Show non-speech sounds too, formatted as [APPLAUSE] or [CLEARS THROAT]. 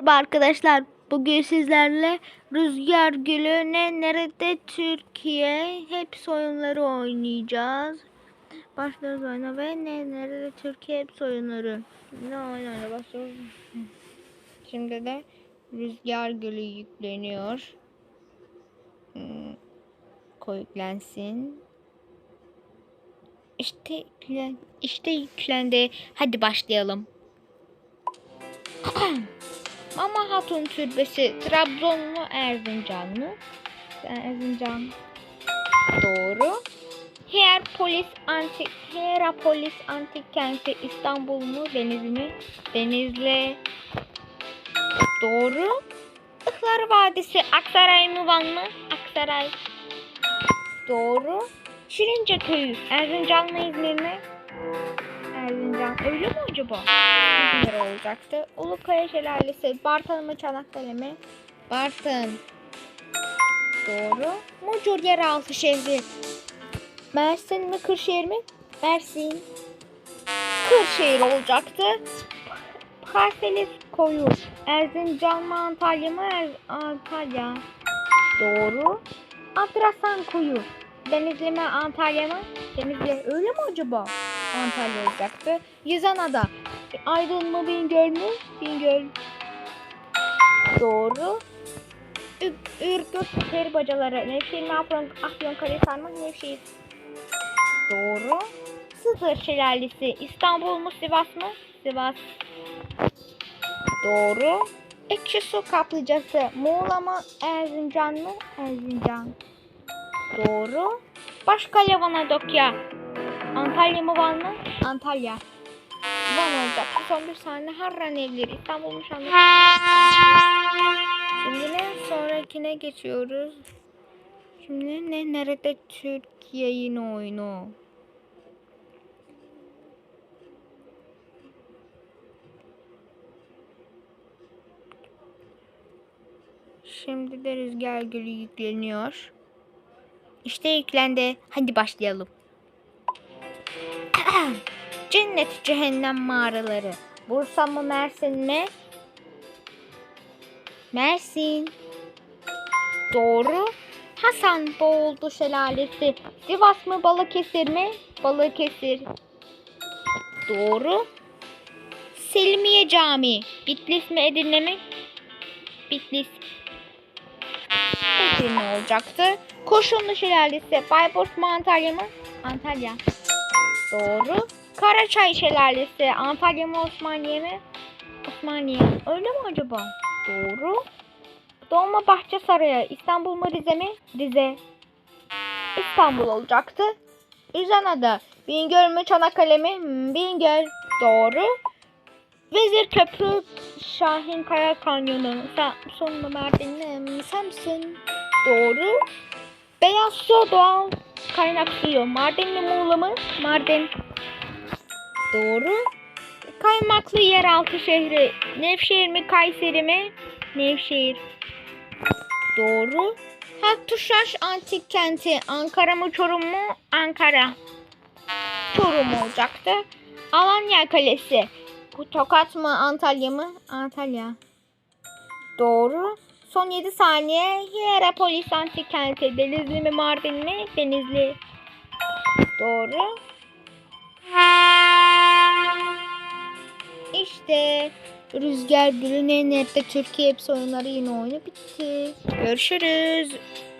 Merhaba arkadaşlar. Bugün sizlerle Rüzgar Gülü ne nerede Türkiye hep oyunları oynayacağız. Başlıyoruz oyuna ve ne nerede Türkiye hep oyunları. Ne oynayla başlıyoruz. Şimdi de Rüzgar Gülü yükleniyor. Hmm, koy yüklensin. İşte yüklen, işte yüklendi. Hadi başlayalım. Mama Hatun Türbesi Trabzon mu Erzincan mı? Erzincan. Doğru. Hierapolis Antik Hierapolis Antik Kenti İstanbul mu Denizli mi? Denizli. Doğru. Ihlar Vadisi Aksaray mı Van mı? Aksaray. Doğru. Şirince Köyü Erzincan mı İzmir mi? Erzincan. Öyle mi acaba? İzmir olacaktı. Ulukaya Şelalesi Bartın mı Çanakkale mi? Bartın. Doğru. Mucur yeraltı şehri. Mersin mi Kırşehir mi? Mersin. Kırşehir olacaktı. Parselis koyu. Erzincan mı Antalya mı? Er Antalya. Doğru. Adrasan koyu. Denizli mi Antalya mı? Denizli. Öyle mi acaba? Antalya olacaktı. Yüzanada. Aydın mı Bingöl mü? Bingöl. Doğru. Ü- Ürgüp peri bacaları. Nevşehir Afyon, Afyon Karahisar mı? Nevşehir. Doğru. Sızır şelalesi. İstanbul mu Sivas mı? Sivas. Doğru. Ekşi su kaplıcası. Muğla mı Erzincan mı? Erzincan. Doğru. Başka Vanadokya. Antalya mı Van mı? Antalya. Van olacak. Son bir saniye Harran evleri. İstanbul'muş anlaşılıyor. Şimdi ne? Sonrakine geçiyoruz. Şimdi ne? Nerede Türkiye yine oyunu? Şimdi de rüzgar gülü yükleniyor. İşte yüklendi. Hadi başlayalım. [CLEARS THROAT] Cennet cehennem mağaraları. Bursa mı Mersin mi? Mersin. Doğru. Hasan Boğuldu Şelalesi. Sivas mı Balıkesir mi? Balıkesir. Doğru. Selimiye Camii. Bitlis mi Edirne mi? Bitlis. Edirne olacaktı. Koşunlu Şelalesi. Bayburt mu Antalya mı? Antalya. Doğru. Karaçay Şelalesi. Antalya mı Osmaniye mi? Osmaniye. Öyle mi acaba? Doğru. Dolmabahçe Sarayı. İstanbul mu Rize mi? Rize. İstanbul olacaktı. İzana'da. Bingöl mü Çanakkale mi? Hmm, Bingöl. Doğru. Vezir Köprü Şahin Kaya Kanyonu. Samsun mu Mardin mi? Hmm, Samsun. Doğru. Beyaz su doğal kaynak suyu. Mardin mi Muğla mı? Mardin. Doğru. Kaymaklı yeraltı şehri. Nevşehir mi Kayseri mi? Nevşehir. Doğru. Hattuşaş antik kenti. Ankara mı Çorum mu? Ankara. Çorum olacaktı. Alanya Kalesi. Tokat mı Antalya mı? Antalya. Doğru. Son 7 saniye. Hierapolis antik kenti. Denizli mi Mardin mi? Denizli. Doğru. İşte Rüzgar Gülü Nenet'te Türkiye hepsi oyunları yine oyunu bitti. Görüşürüz.